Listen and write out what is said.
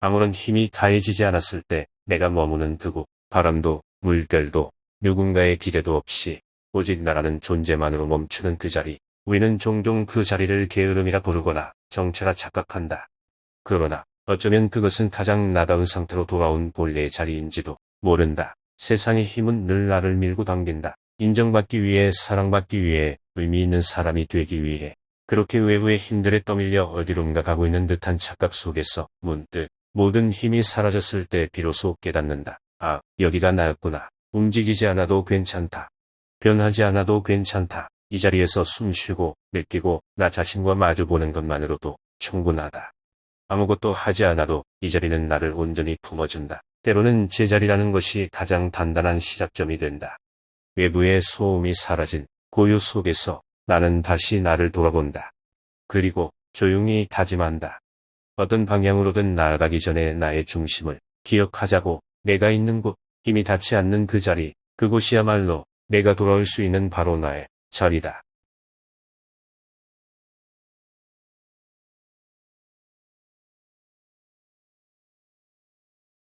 아무런 힘이 가해지지 않았을 때 내가 머무는 그곳, 바람도, 물결도, 누군가의 기대도 없이 오직 나라는 존재만으로 멈추는 그 자리. 우리는 종종 그 자리를 게으름이라 부르거나 정체라 착각한다. 그러나 어쩌면 그것은 가장 나다운 상태로 돌아온 본래의 자리인지도 모른다. 세상의 힘은 늘 나를 밀고 당긴다. 인정받기 위해 사랑받기 위해 의미 있는 사람이 되기 위해 그렇게 외부의 힘들에 떠밀려 어디론가 가고 있는 듯한 착각 속에서 문득 모든 힘이 사라졌을 때 비로소 깨닫는다. 아, 여기가 나였구나. 움직이지 않아도 괜찮다. 변하지 않아도 괜찮다. 이 자리에서 숨 쉬고 느끼고 나 자신과 마주보는 것만으로도 충분하다. 아무것도 하지 않아도 이 자리는 나를 온전히 품어준다. 때로는 제자리라는 것이 가장 단단한 시작점이 된다. 외부의 소음이 사라진 고요 속에서 나는 다시 나를 돌아본다. 그리고 조용히 다짐한다. 어떤 방향으로든 나아가기 전에 나의 중심을 기억하자고 내가 있는 곳, 힘이 닿지 않는 그 자리, 그곳이야말로 내가 돌아올 수 있는 바로 나의 자리다.